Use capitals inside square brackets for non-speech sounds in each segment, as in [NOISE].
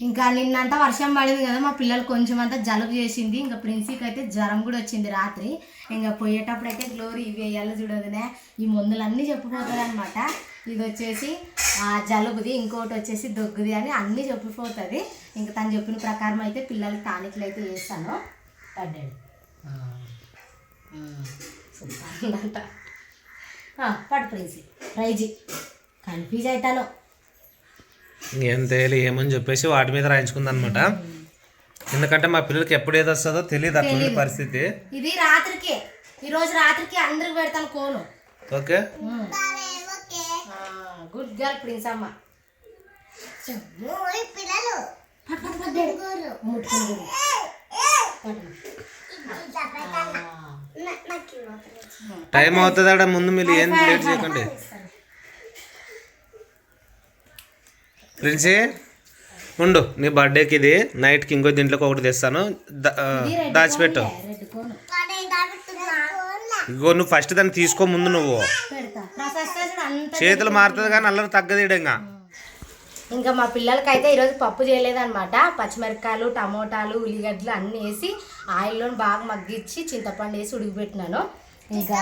ఇంకా నిన్నంతా వర్షం పడింది కదా మా పిల్లలు కొంచెం అంతా జలుబు చేసింది. ఇంకా ప్రిన్సీకి అయితే జ్వరం కూడా వచ్చింది రాత్రి. ఇంకా పోయేటప్పుడు అయితే గ్లోరీ ఇవి వేయాలి చూడదునే ఈ మందులన్నీ చెప్పిపోతుంది అనమాట ఇది వచ్చేసి ఆ, జలుబుది ఇంకోటి వచ్చేసి దొగ్గుది అని అన్నీ చెప్పిపోతుంది. ఇంకా తను చెప్పిన ప్రకారం అయితే పిల్లలకి టానిక్లు అయితే వేస్తాను పడ్డాడు అంట పడు ప్రిన్సీ. ప్రైజీ కన్ఫ్యూజ్ అవుతాను ఏం తెలియదు ఏమని చెప్పేసి వాటి మీద రాయించుకుంది అనమాట ఎందుకంటే మా పిల్లలకి ఎప్పుడు ఏది వస్తుందో తెలియదు అట్లా పరిస్థితి. ఇది రాత్రికి. ఈ రోజు రాత్రికి అందరికి పెడతాను కోను. ఓకే. గుడ్ గర్ల్ ప్రిన్స్ అమ్మ. పిల్లలు. టైం అవుతుందా ముందు మీరు ఏం లేట్ చేయకండి. ప్రిన్సీ ఉండు నీ బర్త్డేకి ఇది. నైట్కి ఇంకో దీంట్లోకి ఒకటి తెస్తాను. దాచిపెట్టు. ఇగో నువ్వు ఫస్ట్ దాన్ని తీసుకో ముందు నువ్వు. చేతులు మారుతుంది కానీ అల్లరి తగ్గదు ఇంకా. ఇంకా మా పిల్లలకైతే ఈరోజు పప్పు చేయలేదన్నమాట. పచ్చిమిరపకాయలు టమోటాలు ఉల్లిగడ్డలు అన్నీ వేసి ఆయిల్లో బాగా మగ్గిచ్చి చింతపండు వేసి ఉడికిపెట్టినాను. ఇంకా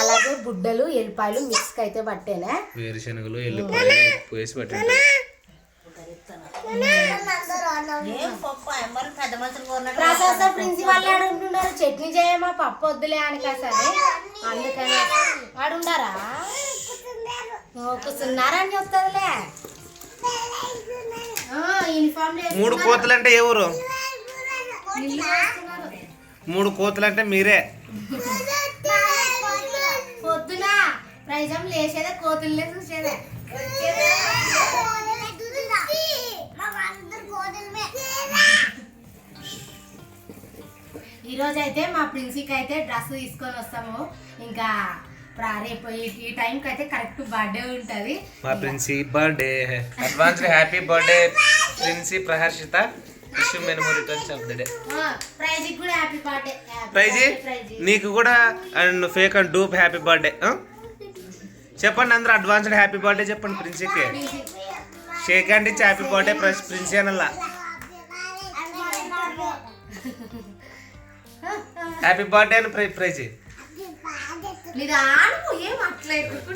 అలాగే బుడ్డలు ఎల్లిపాయలు మిక్స్కి అయితే పట్టేనే. వేరుశనగలు ఎల్లిపాయలు ఉప్పు వేసి ప్రిన్సిపాల్ అడుగుతున్నారు చట్నీ చేయమా పప్పు వద్దులే అని కాసని అందుకని. ఆడుండారా? కూర్చున్నారా అని చెప్తుందిలే మూడు కోతులు అంటే ఏ ఊరు? మూడు కోతులు అంటే మీరే. పొద్దున? ప్రైజం లేచేదే కోతులు చూసేదే. ఈరోజు అయితే మా ప్రిన్సీకి అయితే డ్రెస్ తీసుకొని వస్తాము. ఇంకా రేపు ఈ- ఈ టైంకి అయితే కరెక్ట్ బర్త్డే ఉంటుంది. మా Princy birthday. Advance happy birthday Princy Praharshita. Wish memory returns of the day prize కూడా హ్యాపీ బర్త్డే ప్రైజీ? ప్రైజ్. నీకు కూడా and fake and dupe happy birthday చెప్పండి అందరూ అడ్వాన్స్డ్ హ్యాపీ బర్త్డే చెప్పండి ప్రిన్సీకి. షేక్ హ్యాండ్ ఇచ్చి హ్యాపీ బర్త్డే ప్రిన్సీ అనల్లా హ్యాపీ బర్త్డే అని ప్రై ప్రైజీ.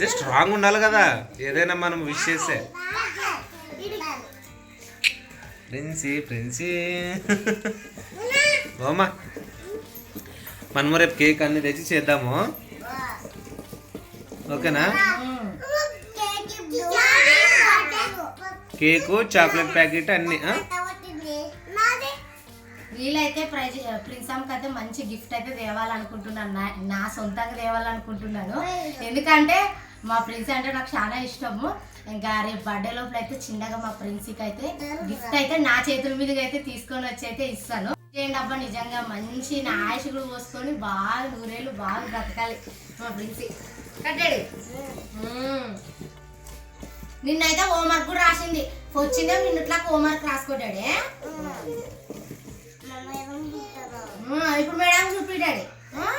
జస్ట్ స్ట్రాంగ్ ఉండాలి కదా. ఏదైనా మనం విష్ చేస్తే. ప్రిన్సీ ప్రిన్సీ. ఓమా. మనము రేపు కేక్ అన్ని తెచ్చి చేద్దాము. ఓకేనా? కేకు చాక్లెట్ ప్యాకెట్ అన్ని వీలైతే ప్రైజ్ ప్రిన్సమ్కి అయితే మంచి గిఫ్ట్ అయితే తేవాలనుకుంటున్నాను. నా నా సొంతంగా తేవాలనుకుంటున్నాను. ఎందుకంటే మా ప్రిన్స్ అంటే నాకు చాలా ఇష్టము. ఇంకా రేపు బర్త్డే లోపల అయితే చిన్నగా మా ప్రిన్స్కి అయితే గిఫ్ట్ అయితే నా చేతుల మీదకి అయితే తీసుకొని వచ్చి అయితే ఇస్తాను. చేయండి అబ్బా నిజంగా మంచి నా కూడా పోసుకొని బాగా నూరేళ్ళు బాగా బ్రతకాలి మా ప్రిన్సి కట్టాడు. నిన్నైతే హోంవర్క్ కూడా రాసింది. వచ్చిందే నిన్నట్లా హోంవర్క్ రాసుకోడాడే ఆ, ఇప్పుడు మేడం చూపిడాడు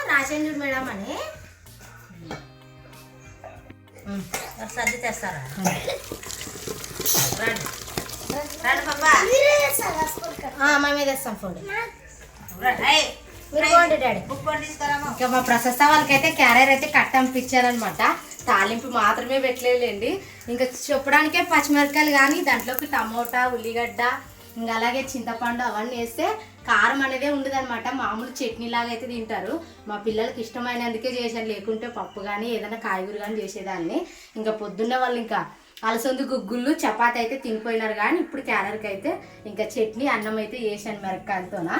రాసేది చూడు మేడం అని. సర్ది తెస్తారా? రండి. రండి పాపా. ఆ, మేమే తెస్తాం తీసుకురామా? ఇంకా మా ప్రశస్త వాళ్ళకైతే క్యారియర్ అయితే కట్టంపించారనమాట తాలింపు మాత్రమే పెట్టలేదండి ఇంకా చెప్పడానికే పచ్చిమిరపకాయలు కానీ దాంట్లోకి టమోటా ఉల్లిగడ్డ ఇంకా అలాగే చింతపండు అవన్నీ వేస్తే కారం అనేదే ఉండదనమాట మామూలు చట్నీ లాగా అయితే తింటారు. మా పిల్లలకి ఇష్టమైనందుకే చేశాను. లేకుంటే పప్పు కానీ ఏదైనా కాయగూర కానీ చేసేదాన్ని. ఇంకా పొద్దున్న వాళ్ళు ఇంకా అలసందు గుగ్గుళ్ళు చపాతి అయితే తినిపోయినారు కానీ ఇప్పుడు క్యారర్కి అయితే ఇంకా చట్నీ అన్నం అయితే చేశాను మిరపకాయలతోనా.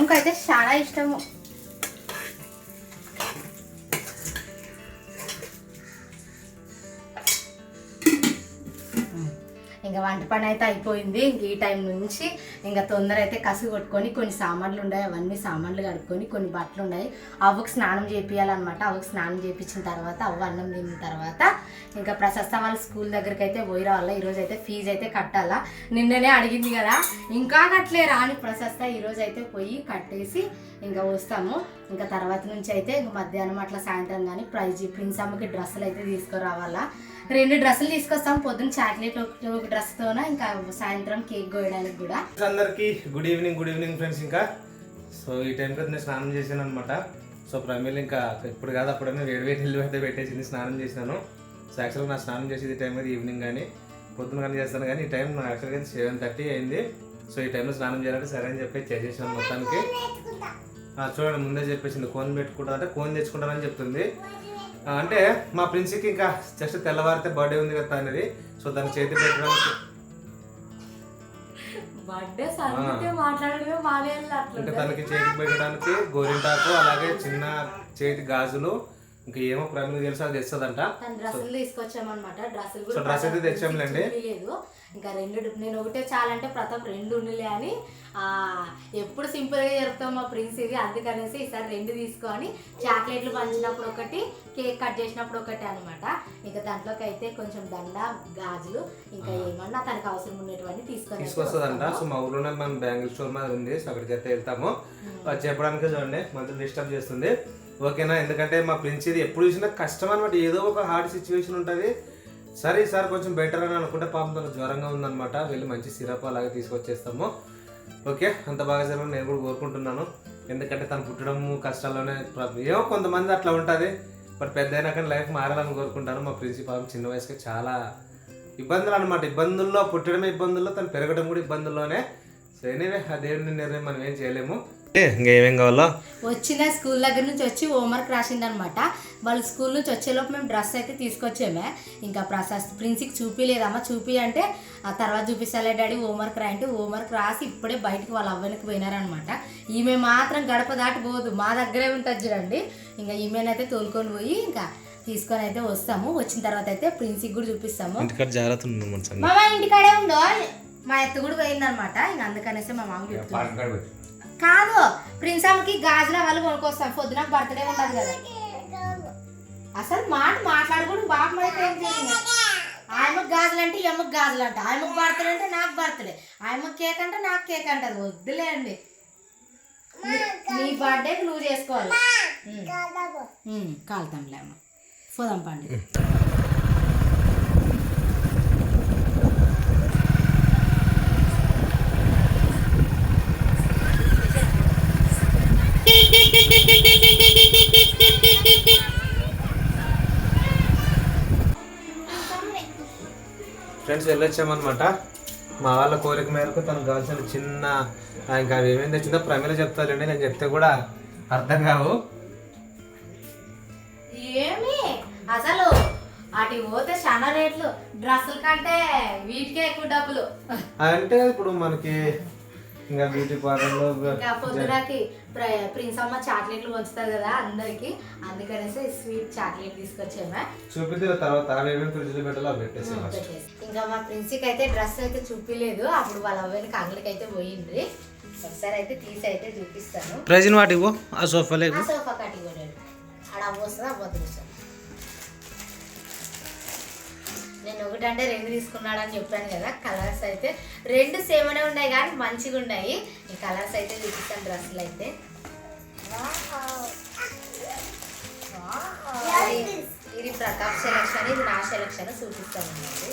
మా అయితే చాలా ఇష్టము. వంట పని అయితే అయిపోయింది. ఇంక ఈ టైం నుంచి ఇంకా తొందర అయితే కసి కొట్టుకొని కొన్ని సామాన్లు ఉన్నాయి అవన్నీ సామాన్లు కడుక్కొని కొన్ని బట్టలు ఉన్నాయి అవ్వకు స్నానం చేపియాలన్నమాట అవ్వకు స్నానం చేయించిన తర్వాత అవ్వ అన్నం తిన్న తర్వాత ఇంకా ప్రశస్త వాళ్ళ స్కూల్ దగ్గరికి అయితే పోయి రావాలా ఈరోజు అయితే ఫీజు అయితే కట్టాలా? నిన్ననే అడిగింది కదా. ఇంకా కట్టలేరా రాని ప్రశస్త ఈరోజు అయితే పోయి కట్టేసి ఇంకా వస్తాము. ఇంకా తర్వాత నుంచి అయితే ఇంకా మధ్యాహ్నం అట్లా సాయంత్రం కానీ ప్రైజ్ ప్రిన్స్ అమ్మకి డ్రెస్సులు అయితే తీసుకురావాలా. రెండు డ్రెస్సులు తీసుకొస్తాం. పొద్దున్న చాక్లెట్ ఒక- డ్రెస్ తోన ఇంకా సాయంత్రం కేక్ కోయడానికి కూడా. అందరికి good evening good evening friends ఇంకా. సో ఈ టైంకి నేను స్నానం చేశాను అనమాట సో ప్రమేల్ ఇంకా ఇప్పుడు కాదు అప్పుడైనా వేడి వేడి నీళ్ళు అయితే పెట్టేసింది స్నానం చేసినాను సో యాక్చువల్గా నా స్నానం చేసేది టైం అయితే ఈవినింగ్ కానీ పొద్దున కానీ చేస్తాను కానీ ఈ టైం నా యాక్చువల్గా సెవెన్ థర్టీ అయింది. సో ఈ టైంలో స్నానం చేయాలంటే సరే అని చెప్పి చేసేసాను మొత్తానికి. చూడండి ముందే చెప్పేసింది కోన్ పెట్టుకుంటా అంటే కోన్ తెచ్చుకుంటానని చెప్తుంది. అంటే మా ప్రిన్స్కి ఇంకా జస్ట్ తెల్లవారితే బర్త్డే ఉంది కదా అనేది సో దానికి చేతి పెట్టడానికి ఇంకా అట్లా తనకి చేతికి పెట్టడానికి గోరింటాకు అలాగే చిన్న చేతి గాజులు ఇంకా ఏమో ప్రమిది తెలుసు అది తెస్తుందంట. డ్రెస్సులు తీసుకొచ్చామన్నమాట. డ్రెస్సులు సో డ్రెస్ అయితే తెచ్చాంలేండి. ఇంకా రెండు నేను ఒకటే చాలంటే ప్రతాప్ రెండు ఉండిలే అని ఆ, ఎప్పుడు సింపుల్గా చెప్తాం మా ప్రిన్స్ ఇది అందుకనేసి ఈసారి రెండు తీసుకొని చాక్లెట్లు పంచినప్పుడు ఒకటి కేక్ కట్ చేసినప్పుడు ఒకటి అనమాట ఇంకా దాంట్లోకి అయితే కొంచెం దండ గాజులు ఇంకా ఏమన్నా తనకు అవసరం ఉండేటువంటి తీసుకొని తీసుకొస్తుందంట. సో మా ఊర్లోనే మన బ్యాంగిల్ స్టోర్ మీద ఉంది సో అక్కడికి అయితే వెళ్తాము. చెప్పడానికి చూడండి మధ్యలో డిస్టర్బ్ చేస్తుంది. ఓకేనా? ఎందుకంటే మా ప్రిన్స్ ఇది ఎప్పుడు చూసినా కష్టం అనమాట ఏదో ఒక హార్డ్ సిచ్యువేషన్ ఉంటుంది. సరే ఈసారి కొంచెం బెటర్ అని అనుకుంటే పాపం తనకు జ్వరంగా ఉందన్నమాట. వెళ్ళి మంచి సిరప్ అలాగే తీసుకొచ్చేస్తాము. ఓకే అంత బాగా జరగని నేను కూడా కోరుకుంటున్నాను. ఎందుకంటే తను పుట్టడము కష్టాల్లోనే ఏమో కొంతమంది అట్లా ఉంటుంది. బట్ పెద్ద అయినాక లైఫ్ మారాలని కోరుకుంటాను. మా ప్రిన్సిపాల్ చిన్న వయసుకి చాలా ఇబ్బందులు అనమాట ఇబ్బందుల్లో పుట్టడమే ఇబ్బందుల్లో తను పెరగడం కూడా ఇబ్బందుల్లోనే. సో ఎనీవే ఆ దేవుడిని నిర్ణయం మనం ఏం చేయలేము. ఇంకా ఏమేం కావాలో? వచ్చిన స్కూల్ దగ్గర నుంచి వచ్చి హోంవర్క్ రాసిందనమాట. వాళ్ళు స్కూల్ నుంచి వచ్చేలోపు మేము డ్రెస్ అయితే తీసుకొచ్చామే. ఇంకా ప్రసాద్ ప్రిన్సికి చూపిలేదమ్మా. చూపి అంటే ఆ తర్వాత చూపిస్తాలే డాడీ హోంవర్క్ రాయంటే హోంవర్క్ రాసి ఇప్పుడే బయటకు వాళ్ళ అవ్వనికి పోయినారనమాట. ఈమె మాత్రం గడప దాటి పోదు. మా దగ్గరే ఉంటుంది చూడండి. ఇంకా ఈమెనైతే తోలుకొని పోయి ఇంకా తీసుకొని అయితే వస్తాము. వచ్చిన తర్వాత అయితే ప్రిన్సికి కూడా చూపిస్తాము. ఇంటికాడ జాగ్రత్త. మామ ఇంటికాడే ఉందో మా ఎత్తు కూడా పోయిందనమాట. ఇంకా అందుకనేసి మా మామ చెప్తుంది. కాదు ప్రిన్స్ అమ్మకి గాజుల వాళ్ళు కొనుక్కొస్తాం. పొద్దున బర్త్డే ఉండదు కదా. అసలు మాట మాట్లాడుకుంటూ బాగా అయితే ఏం జరిగింది ఆయమ్మకి గాజులు అంటే ఈ అమ్మకి గాజులు అంట. ఆయమ్మకి బర్త్డే అంటే నాకు బర్త్డే ఆయమ్మకి కేక్ అంటే నాకు కేక్ అంటది. వద్దులే అండి నీ- బర్త్డేకి నువ్వు చేసుకోవాలి. కాలుతాంలే అమ్మ. పోదాం పండి ఫ్రెండ్స్ వెళ్ళొచ్చామన్నమాట. మా వాళ్ళ కోరిక మేరకు తనకు కావాల్సిన చిన్న ఇంకా అవి ఏమేమి తెచ్చిందో ప్రమేల చెప్తారండి నేను చెప్తే కూడా అర్థం కావు. ఏమి? అసలు అటు పోతే చాలా రేట్లు. డ్రెస్సుల కంటే వీటికే ఎక్కువ డబ్బులు. అంటే ఇప్పుడు మనకి ఇంకా బ్యూటీ పార్లర్లో ఇంకా పొద్దునకి ప్ర- ప్రిన్స్ అమ్మ చాక్లెట్లు పంచుతారు కదా అందరికి. అందుకనేసి స్వీట్ చాక్లెట్ తీసుకొచ్చామా. చూపితే తర్వాత ఫ్రిడ్జ్లో పెట్టాలో పెట్టేసి. ఇంకా మా ప్రిన్సికి అయితే డ్రెస్ అయితే చూపిలేదు. అప్పుడు వాళ్ళ అవ్వనికి అంగడికి అయితే పోయిండ్రి. ఒకసారి అయితే తీసి అయితే చూపిస్తాను. ప్రజెంట్ వాటి ఆ సోఫా ఆ సోఫా కట్టి కూడా ఆడ వస్తుందా నేను ఒకటంటే రెండు తీసుకున్నాడని చెప్పాను కదా కలర్స్ అయితే రెండు సేమనే ఉన్నాయి కానీ మంచిగా ఉన్నాయి. ఈ కలర్స్ అయితే చూపిస్తాను డ్రెస్సులు అయితే. ఇది- ఇది ప్రతాప్ సెలక్షన్ ఇది నా సెలక్షన్ చూపిస్తాను అండి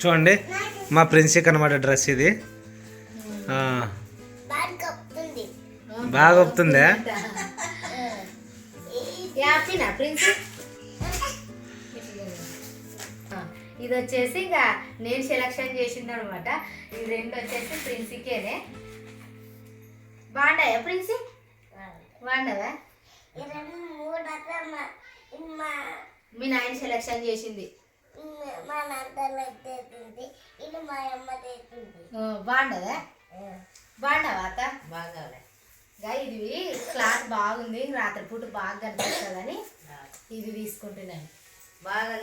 చూడండి మా ప్రిన్సిక్ అనమాట డ్రెస్ ఇది. బాగా ఒప్పుతుందా? ఇది వచ్చేసి ఇంకా నేను సెలక్షన్ చేసింది అనమాట ఈ రెండు వచ్చేసి ప్రిన్సికేనే. బాగుంటాయా ప్రిన్సి? బాగుండవా మీ నాయన సెలక్షన్ చేసింది. బాగుండదా బాగుండవా అత్త బాగా. గా ఇది క్లాత్ బాగుంది రాత్రిపూట బాగా కనిపిస్తుందని ఇది తీసుకుంటున్నాను. బాగా.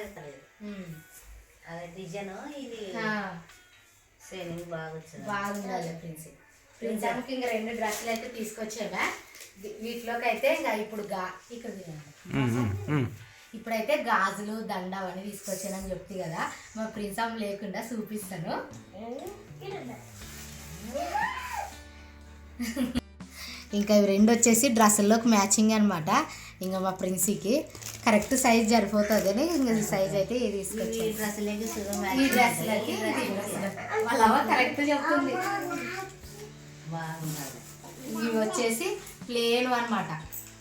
అదే డిజైన్ ఇది ఆ, షైనింగ్ బాగా వచ్చింది బాగుంది. అదే ప్రిన్స్. ప్రిన్స్ అమ్మకి ఇంకా రెండు డ్రెస్సులు అయితే తీసుకొచ్చాగా వీటిలోకి అయితే ఇంకా ఇప్పుడు గా ఇక్కడ. ఇప్పుడైతే గాజులు దండ అవన్నీ తీసుకొచ్చానని చెప్తే కదా. మా ప్రిన్స్ అమ్మ లేకుండా చూపిస్తాను. [LAUGHS] ఇంకా ఇవి రెండు వచ్చేసి డ్రెస్సుల్లోకి మ్యాచింగ్ అనమాట ఇంకా మా ప్రిన్సీకి. కరెక్ట్ సైజ్ సరిపోతుంది అని ఇంకా సైజ్ అయితే ఇది ఈ డ్రెస్సులకి వాళ్ళ అవ్వ కరెక్ట్ చెప్తుంది. ఇవి వచ్చేసి ప్లేన్ అన్నమాట.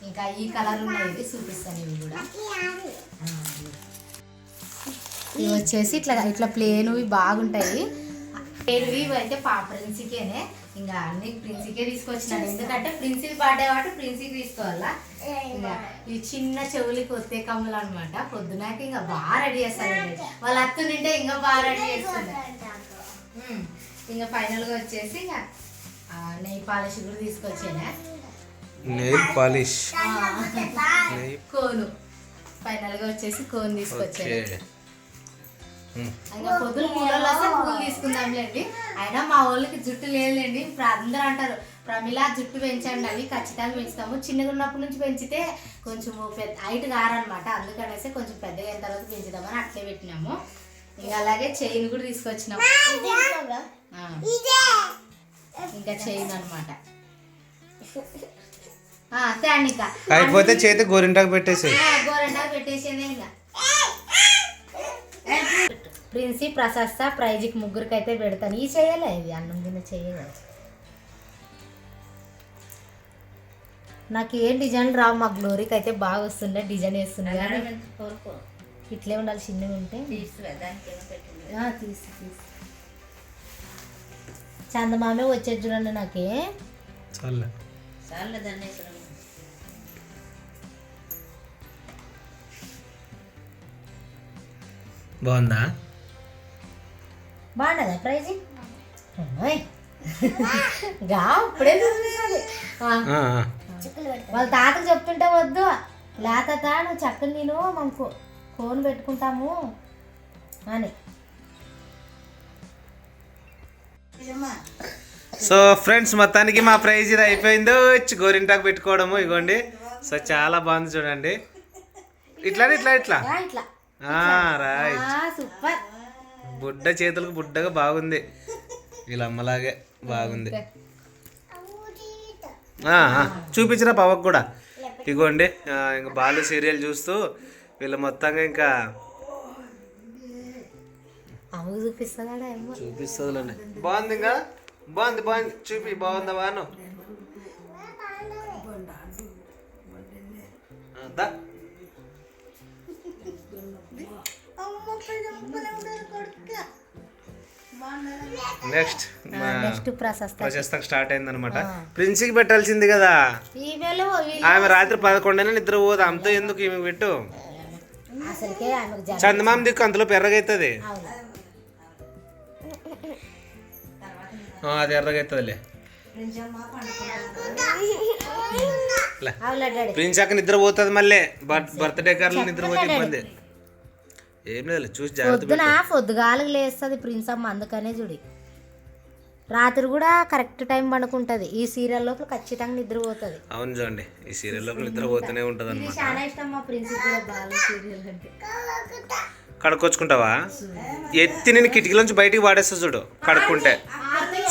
ఇంకా ఈ కలర్ ఉన్నాయి చూపిస్తాను ఇవి కూడా. ఇవి వచ్చేసి ఇట్లా ఇట్లా ప్లేన్ బాగుంటాయి. ప్లేన్వి ఇవి అయితే పా ప్రిన్సీకేనే ఇంకా అన్ని ప్రిన్సీకే తీసుకొచ్చినాను ఎందుకంటే ప్రిన్సీ బర్త్డే కాబట్టి ప్రిన్సీకి తీసుకోవాలా? ఇంకా ఈ చిన్న చెవులకి వస్తే కమ్ములు అనమాట పొద్దునాక ఇంకా బాగా రెడీ చేస్తారండి వాళ్ళ. అత్త నింటే ఇంకా బాగా రెడీ చేస్తుంది. ఉమ్. ఇంకా ఫైనల్గా వచ్చేసి ఇంకా ఆ, నెయ్యి పాలిష్ కూడా తీసుకొచ్చానే. Nail polish. కోను. ఫైనల్గా వచ్చేసి కోన్ ఓకే. తీసుకొచ్చాను. ఇంకా పొద్దున పూలలో వస్తే పూలు తీసుకుందాంలేండి అయినా మా వాళ్ళకి జుట్టు లేదులేండి. ఇప్పుడు అందరూ అంటారు. ప్రమిళ జుట్టు పెంచండి అని ఖచ్చితంగా పెంచుతాము. చిన్నగా ఉన్నప్పటి నుంచి పెంచితే కొంచెం పెద్ద హైట్ కారనమాట అందుకనేసి కొంచెం పెద్దగా అయిన తర్వాత పెంచుదామని అట్లే పెట్టినాము. ఇంకా అలాగే చైన్ కూడా తీసుకొచ్చినాము. ఆ. ఇంకా చైన్ అనమాట అయిపోతే చేతి గోరింటాకు పెట్టేసి గోరండా పెట్టేసేనే ఇంకా. ప్రిన్సీ ప్రశస్త ప్రైజ్కి ముగ్గురికి అయితే పెడతాను. ఈ చేయలే ఇది? అన్నం తిన్న చేయలేదు నాకు ఏం డిజైన్ రావు మా గ్లోరీకి అయితే బాగా వస్తుండే డిజైన్ వేస్తుండే కానీ ఇట్లే ఉండాలి చిన్నగా ఉంటే. తీసి తీసి చందమామే వచ్చేది చూడండి నాకే. బాగుందా? బాగున్నదా ప్రైజ్. గా ఇప్పుడే. వాళ్ళ తాతకు చెప్తుంటే వద్దు. లే తాత నువ్వు చక్కని నేను మనకు ఫోన్ పెట్టుకుంటాము అని. సో ఫ్రెండ్స్ మొత్తానికి మా ప్రైజ్ ఇది అయిపోయిందో. వచ్చి గోరింటాకు పెట్టుకోవడము ఇగోండి. సో చాలా బాగుంది చూడండి. ఇట్లా ఇట్లా? ఇట్లా. రైట్. ఆ, సూపర్. బుడ్డ చేతులకు బుడ్డగా బాగుంది వీళ్ళ అమ్మలాగే బాగుంది చూపించిన పవకు కూడా ఇగోండి ఇంకా బాలు సీరియల్ చూస్తూ వీళ్ళు మొత్తంగా ఇంకా అమ్మకు చూపిస్తుందా ఏమో చూపిస్తుందిలేండి బాగుంది ఇంకా బాగుంది బాగుంది చూపి బాగుందా బాను దా. నెక్స్ట్ నెక్స్ట్ ప్రశస్త స్టార్ట్ అయింది అనమాట ప్రిన్సీకి పెట్టాల్సింది కదా. ఆమె రాత్రి పదకొండైనా నిద్ర పోదు అంత ఎందుకు ఈమె పెట్టు? చందమామ దిక్కు అందులో పెర్రగైతుంది. అది ఎర్రగైతుందిలే. ప్రిన్స్ అక్క నిద్ర పోతుంది మళ్ళీ బర్త్డే కార్లు నిద్ర పోతే ఇబ్బంది. ఏం లేదు చూసి పొద్దున? పొద్దుగాలకు లేస్తుంది ప్రిన్స్ అమ్మ అందుకనే చూడి. రాత్రి కూడా కరెక్ట్ టైం పండుకుంటది. ఈ సీరియల్ లోపల ఖచ్చితంగా నిద్రపోతుంది. అవును చూడండి ఈ సీరియల్ లోపల నిద్ర పోతూనే ఉంటుంది అనమాట చాలా ఇష్టం మా ప్రిన్స్ కూడా బాగా సీరియల్ అంటే. కడుక్కొచ్చుకుంటావా? ఎత్తి నేను కిటికీలోంచి బయటికి పాడేస్తా చూడు కడుక్కుంటే.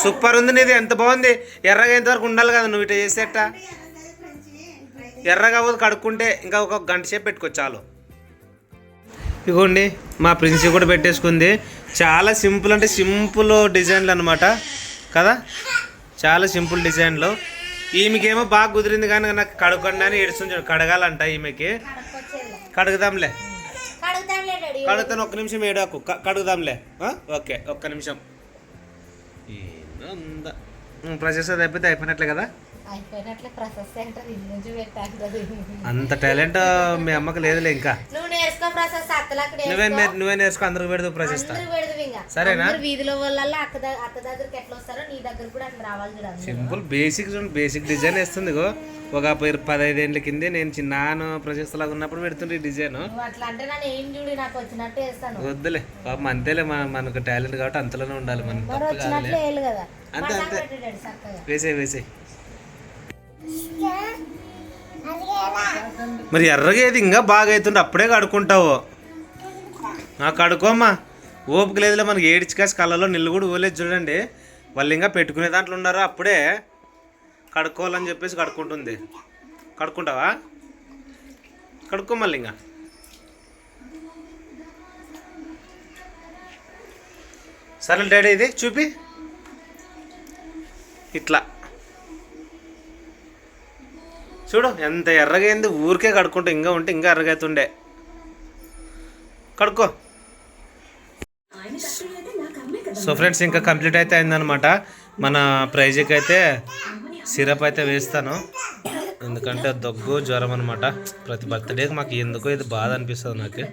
సూపర్ ఉంది నీది ఎంత బాగుంది. ఎర్రగా ఎంతవరకు ఉండాలి కదా నువ్వు ఇట్లా చేసేట ఎర్రగా అవ్వదు కడుక్కుంటే ఇంకా ఒక గంట సేపు పెట్టుకో చాలు. ఇగోండి మా ప్రిన్సి కూడా పెట్టేసుకుంది. చాలా సింపుల్ అంటే సింపుల్ డిజైన్లు అనమాట కదా? చాలా సింపుల్ డిజైన్లు. ఈమెకేమో బాగా కుదిరింది కానీ నాకు కడుక్కండి అని ఏడుస్తుంది కడగాలంట ఈమెకి. కడుగుదాంలే. కడుగుతాను ఒక్క నిమిషం ఏడాకు కడుగుదాంలే. ఓకే ఒక్క నిమిషం. ఏందో ప్రాసెస్ అది అయిపోతే అయిపోయినట్లే కదా? అయిపోయినట్లే ప్రశస్తి అంటారు ఇది నుంచి పెట్టాలి అంత టాలెంట్ మీ అమ్మకి లేదులే ఇంకా. నువ్వు నేర్చుకో ప్రసాద్ అత్తలక్కడ నువ్వే నేర్- నువ్వే నేర్చుకో అందరికి పెడదు ప్రశస్త సరేనా? వీధిలో వాళ్ళ అక్క ద- అత్త దగ్గరికి ఎట్లా వస్తారో నీ దగ్గర కూడా అట్లా రావాలి చూడండి సింపుల్ బేసిక్ బేసిక్ డిజైన్ వేస్తుంది ఒక పది- పదహైదు ఏళ్ళ కిందే నేను చిన్న ప్రశస్తలాగా ఉన్నప్పుడు పెడుతుండే డిజైన్ నువ్వు అట్లా అంటే నన్ను ఏం చూడు నాకు వచ్చినట్టు వేస్తాను వద్దులే పాపం అంతేలే మన మనకు టాలెంట్ కాబట్టి అంతలోనే ఉండాలి మనం. అంతే, అంతే. వేసే వేసే మరి ఎర్రగేది ఇంకా బాగా అవుతుండే అప్పుడే కడుక్కుంటావు. నాకు కడుకోమ్మా ఓపిక లేదులే మనకి ఏడిచి కాసి కళ్ళలో నిల్లు కూడా పోలేదు చూడండి. వాళ్ళు ఇంకా పెట్టుకునే దాంట్లో ఉన్నారు? అప్పుడే కడుక్కోవాలని చెప్పేసి కడుక్కుంటుంది. కడుక్కుంటావా? కడుక్కో మళ్ళీ ఇంకా. సరే డాడీ ఇది చూపి. ఇట్లా. చూడు ఎంత ఎర్రగా అయింది ఊరికే కడుక్కుంటా ఇంకా ఉంటే ఇంకా ఎర్రగైతుండే. కడుక్కో. సో ఫ్రెండ్స్ ఇంకా కంప్లీట్ అయితే అయిందనమాట మన ప్రైజ్కి అయితే సిరప్ అయితే వేస్తాను. ఎందుకంటే దగ్గు జ్వరం అనమాట ప్రతి బర్త్డేకి మాకు ఎందుకో ఇది బాధ అనిపిస్తుంది నాకు.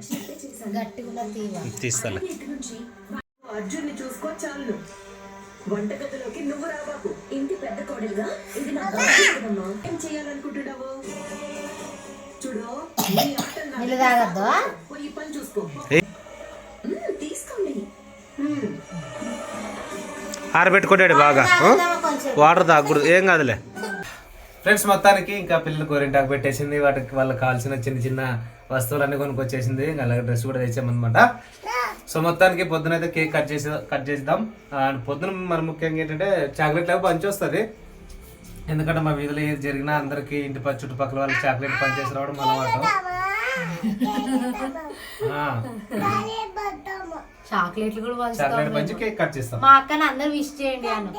తీస్తాలే. వంటగదిలోకి నువ్వు రాబాకు ఇంటి పెద్ద కోడలుగా ఇది నా బాధ్యతమ్మా. ఏం చేయాలనుకుంటున్నావు? చూడు నీ ఆటలు నాకు నీళ్ళు తాగద్దు? పోయి పని చూసుకో. తీసుకోండి. మ్మ్. ఆరబెట్టుకోడాడు బాగా. వాటర్ తాగకూడదు. ఏం కాదులే. ఫ్రెండ్స్ మొత్తానికి ఇంకా పిల్లలు గోరింటాకు పెట్టేసింది. వాటికి వాళ్ళకి కావాల్సిన చిన్న చిన్న వస్తువులన్నీ కొనుక్కొచ్చేసింది. ఇంకా అలాగే డ్రెస్ కూడా తెచ్చామన్నమాట. సో మొత్తానికి పొద్దున అయితే కేక్ కట్ చేసి కట్ చేద్దాం. అండ్ పొద్దున మన ముఖ్యంగా ఏంటంటే చాక్లెట్ లాగా పంచి వస్తుంది ఎందుకంటే మా వీధిలో ఏది జరిగినా అందరికి ఇంటి పక్క చుట్టుపక్కల వాళ్ళకి చాక్లెట్ పంచేసి రావడం అలవాటు ఆ, చాక్లెట్లు కూడా చాక్లెట్ పంచి కేక్ కట్ చేస్తాం. మా అక్కని అందరు విష్ చేయండి అను.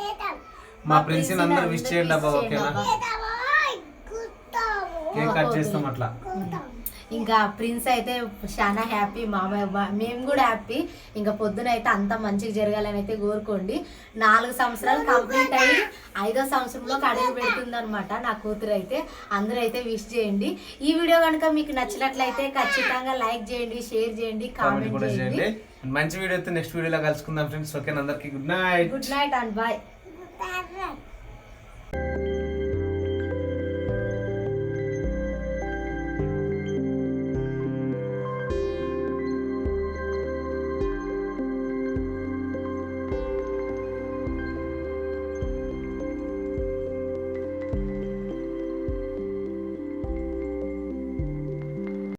మా ప్రిన్సిని అందరూ విష్ చేయండి అబ్బా ఓకేనా? కేక్ కట్ చేస్తాం అట్లా. ఇంకా ప్రిన్స్ అయితే చాలా హ్యాపీ మామయ్య మేము కూడా హ్యాపీ. ఇంకా పొద్దున అయితే అంత మంచిగా జరగాలని అయితే కోరుకోండి. నాలుగు సంవత్సరాలు కంప్లీట్ అయ్యి ఐదో సంవత్సరంలో అడుగు పెడుతుంది అనమాట నా కూతురు అయితే. అందరూ అయితే విష్ చేయండి. ఈ వీడియో కనుక మీకు నచ్చినట్లయితే ఖచ్చితంగా లైక్ చేయండి షేర్ చేయండి కామెంట్ చేయండి. మంచి వీడియో అయితే నెక్స్ట్ వీడియోలో కలుసుకుందాం ఫ్రెండ్స్. ఓకే అందరికి good night. Good night and bye.